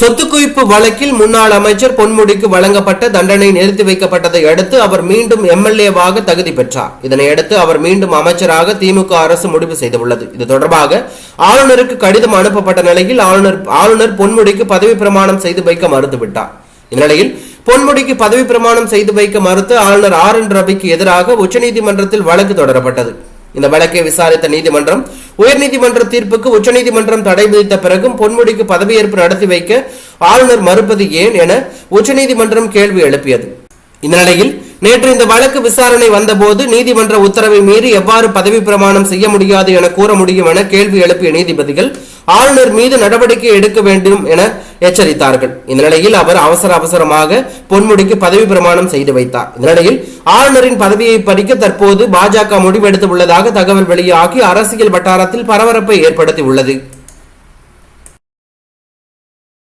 சொத்து குவிப்பு வழக்கில் முன்னாள் அமைச்சர் பொன்முடிக்கு வழங்கப்பட்ட தண்டனை நிறுத்தி வைக்கப்பட்டதை அடுத்து அவர் மீண்டும் எம்எல்ஏவாக தகுதி பெற்றார். இதனையடுத்து அவர் மீண்டும் அமைச்சராக திமுக அரசு முடிவு செய்துள்ளது. இது தொடர்பாக ஆளுநருக்கு கடிதம் அனுப்பப்பட்ட நிலையில் ஆளுநர் ஆளுநர் பொன்முடிக்கு பதவி பிரமாணம் செய்து வைக்க மறுத்துவிட்டார். இந்நிலையில் பொன்முடிக்கு பதவி பிரமாணம் செய்து வைக்க மறுத்து ஆளுநர் ஆர் என் ரவிக்கு எதிராக உச்சநீதிமன்றத்தில் வழக்கு தொடரப்பட்டது. இந்த வழக்கை விசாரித்த நீதிமன்றம் உயர்நீதிமன்ற தீர்ப்புக்கு உச்சநீதிமன்றம் தடை விதித்த பிறகும் பொன்முடிக்கு பதவியேற்பு நடத்தி வைக்க ஆளுநர் மறுப்பது ஏன் என உச்சநீதிமன்றம் கேள்வி எழுப்பியது. இந்த நிலையில் நேற்று இந்த வழக்கு விசாரணை வந்தபோது நீதிமன்ற உத்தரவை மீறி எவ்வாறு பதவி பிரமாணம் செய்ய முடியாது என கூற முடியும் என கேள்வி எழுப்பிய நீதிபதிகள் ஆளுநர் மீது நடவடிக்கை எடுக்க வேண்டும் என எச்சரித்தார்கள். இந்த நிலையில் அவர் அவசர அவசரமாக பொன்முடிக்கு பதவி பிரமாணம் செய்து வைத்தார். இந்த நிலையில் ஆளுநரின் பதவியை பறிக்க தற்போது பாஜக முடிவெடுத்து உள்ளதாக தகவல் வெளியாகி அரசியல் வட்டாரத்தில் பரபரப்பை ஏற்படுத்தி உள்ளது.